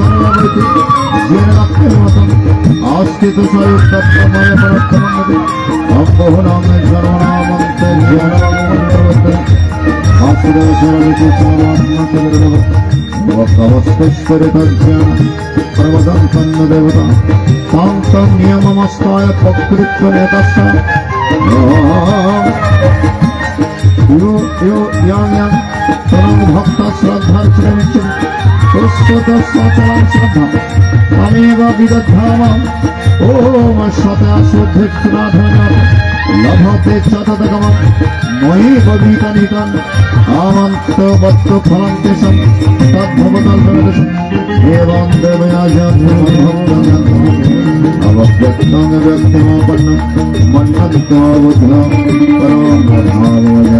সর্ববৈতি জেনে রাখতে মতন আস্থিত সয়ুক্ত মনে পরক্ষমন্ডে অম্বহনাম সর্বনামন্তে জ্ঞানমন্ত্রবর্তে বাসুদেব সর্বতি সর্বাত্মকের ভক্তবস্তেশ্বরে তজ্ঞান প্রবদন সন্ন দেবতা তাং তং নিয়মমস্তায় প্রকৃত্য নেতস্য ভক্ত শ্রদ্ধা তমেব বিদধামাম ওম সতা শুদ্ধিষ্ণাধন লভতে চতদগমম ময়ি ববিতনিকন আমন্ত বত্ত ফলং তেষম তদ্ভবতল্পদেশম এবং অবব্যক্তং ব্যক্তিমাপন্নম মন্নত্ব পরম ভাবজনম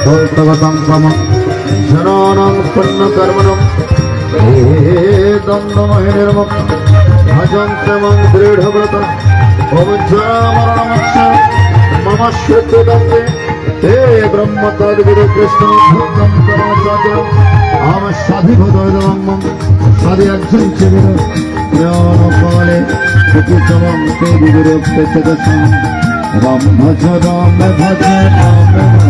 विषं दन्तगतं मम जनानां पुण्यकर्मणम् हे दन्दमहिनिर्मुक्त भजन्ते मम दृढव्रत ओमज्जरामरणमक्ष मम श्रुतिदन्ते ते ब्रह्म तद्विद कृष्ण भक्तं कर्मचार्यम् आम साधिभूतविदमं मम साधि अर्जुन चिविर ज्ञानकाले कुकितमं ते विविरोक्ते च दशम् राम भज राम भज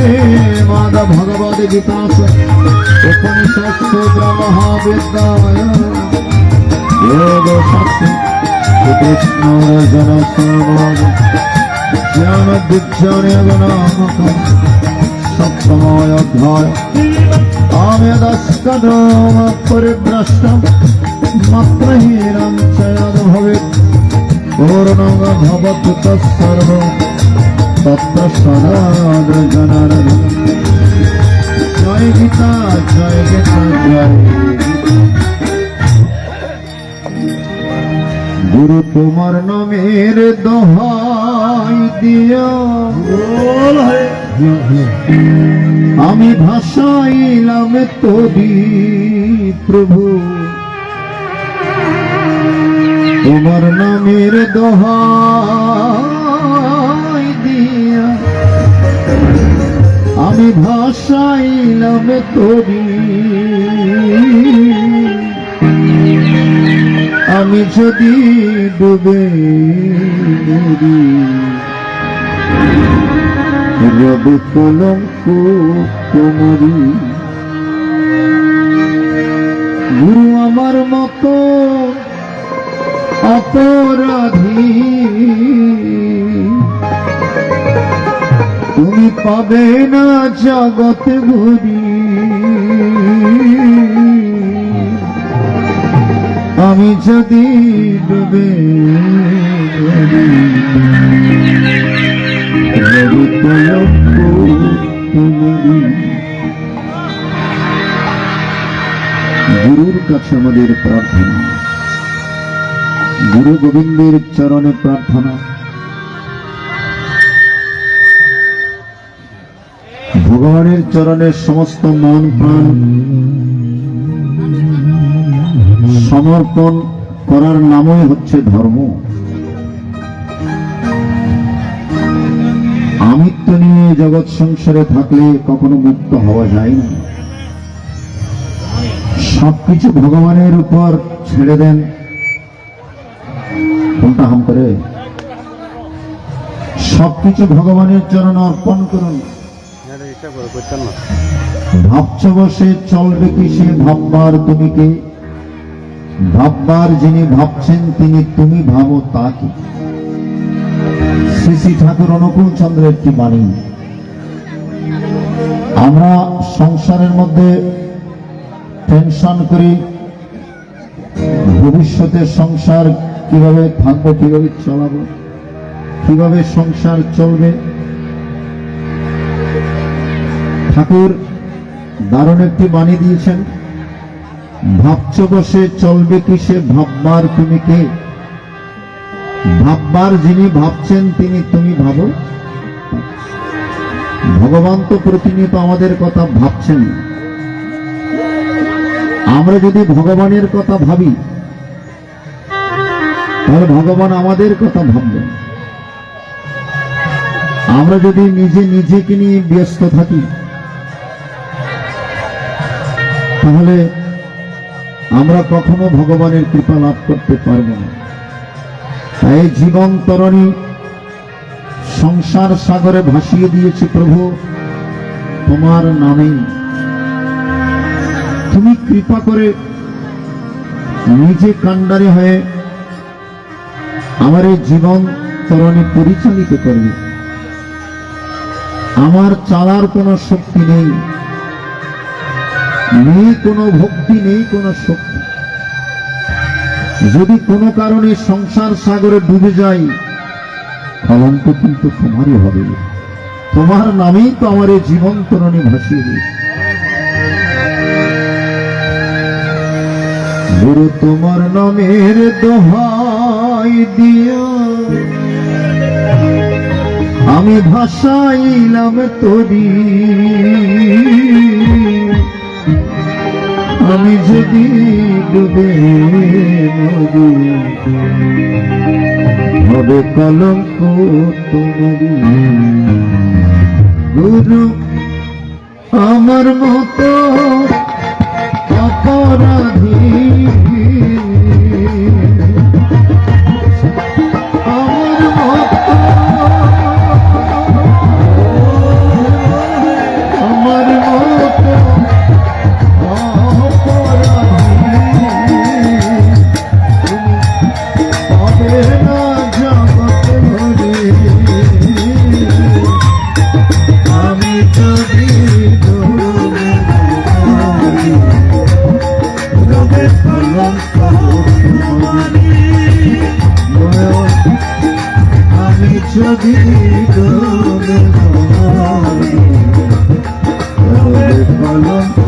श्रीमद भगवद गीता उपनिषद सूत्र महाविद्यालय योग शास्त्र कृष्ण जन समाज ज्ञान दीक्षण नामक सप्तमय अध्याय आमेदस्कदोम परिभ्रष्टम मत्रहीनम चयद भवित पूर्णं भवतु तत्सर्वम् গুরু তোমার নামের দোহাই দিয়া। আমি ভাষাইলাম তোরি প্রভু। তোমার নামের দোহাই আমি ভাষাইলাম তোরি আমি যদি ডুবে রবি কলঙ্ক তোমারি। গুরু আমার মতো অপরাধী। তুমি পাবে না জগতে ঘুরি আমি যদি ডুবে গুরুর কাছে আমাদের প্রার্থনা। গুরু গোবিন্দের চরণে প্রার্থনা। ভগবানের চরণে সমস্ত মন প্রাণ সমর্পণ করার নামই হচ্ছে ধর্ম। আমিত্ব নিয়ে জগৎ সংসারে থাকলে কখনো মুক্ত হওয়া যায় না। সবকিছু ভগবানের উপর ছেড়ে দেন। কোনটা হাম করে? সবকিছু ভগবানের চরণ অর্পণ করুন। ভাবছ বসে চলবে কি সে ভাববার তুমি কে? ভাববার যিনি ভাবছেন তিনি তুমি ভাবো তাকে শ্রী শ্রী ঠাকুর অনুকূল চন্দ্রের একটি বাণী? আমরা সংসারের মধ্যে টেনশন করি, ভবিষ্যতে সংসার কীভাবে থাকব, কীভাবে চালাবো, কীভাবে সংসার চলবে ঠাকুর দারুণ একটি বাণী দিয়েছেন। ভাবছ বসে চলবে কিসে, ভাববার তুমি কে? ভাববার যিনি ভাবছেন তিনি তুমি ভাবো। ভগবান তো প্রতিনিয়ত আমাদের কথা ভাবছেন। আমরা যদি ভগবানের কথা ভাবি, তাহলে ভগবান আমাদের কথা ভাববেন আমরা যদি নিজে নিজেকে নিয়ে ব্যস্ত থাকি তাহলে আমরা কখনো ভগবানের কৃপা লাভ করতে পারব না। তাই জীবন তরণী সংসার সাগরে ভাসিয়ে দিয়েছে প্রভু, তোমার নামেই। তুমি কৃপা করে নিজে কাণ্ডারে হয়ে আমার এই জীবন তরণী পরিচালিত করবে। আমার চালার কোনো শক্তি নেই। নেই কোনো ভক্তি, নেই কোনো শক্তি। যদি কোনো কারণে সংসার সাগরে ডুবে যাই কলঙ্ক কিন্তু তোমারই হবে। তোমার নামেই তো আমার এই জীবন তরণী ভাসিয়ে দিয়েছে। গুরু, তোমার নামের দোহাই দিয়া আমি ভাসাইলাম তরি। আমি যদি ডুবে মরি হবে কলঙ্ক তোমারি গুরু আমার মতো অপরাধী রবে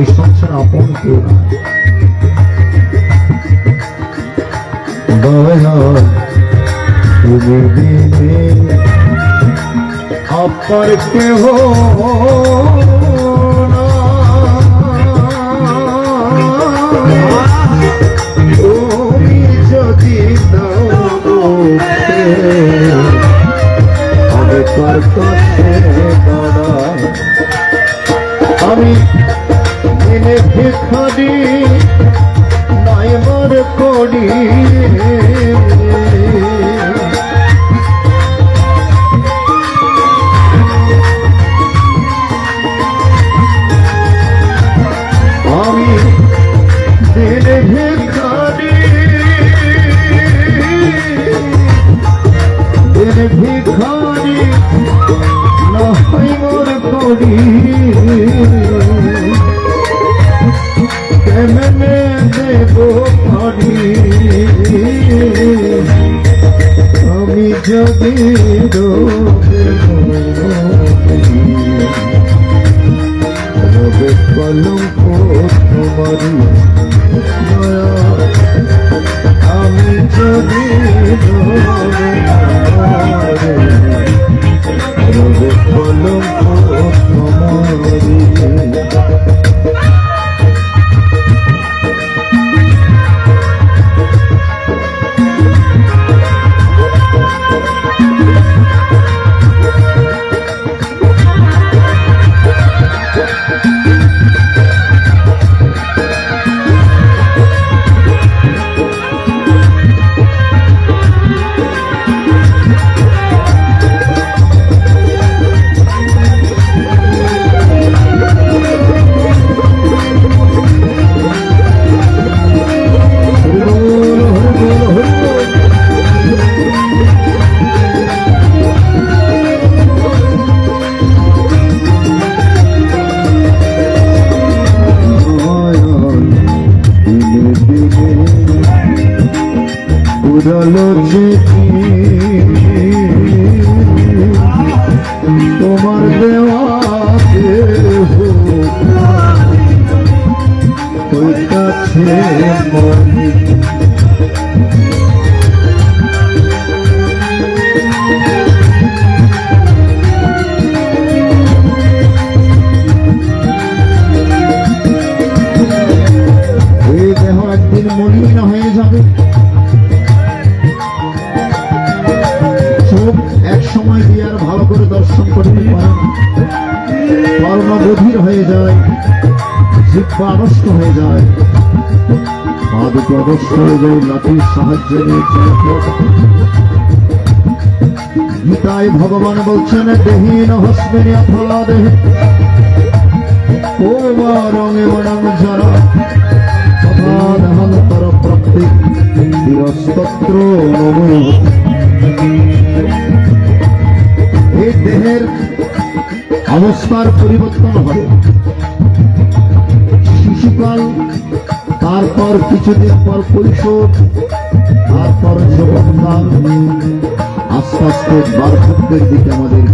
এই সংসার আপন না। তুমি দিনে অপর কেহ আমি আমি নাই মর করি কলঙ্ক তোমারি আমি যদি কলঙ্ক তোমারি তোমার দেওয়া দেহ। কাছে মনে জিহ্বা হয়ে যায়। পা দুটো অবশ্য হয়ে যায়, লাঠির সাহায্যে নিয়ে গীতায় ভগবান বলছেন, দেহীন হস্মেনি অথবা দেহে। ও মা রঙে মরং যারা তথা দেহান্তর প্রাপ্তি বীরস্তত্র এই দেহের অবস্থার পরিবর্তন হবে। শিশুকাল তারপর কিছুদিন পর পরিশোধ তারপর যখন আস্তে আস্তে বার্ধক্যের দিকে আমাদেরকে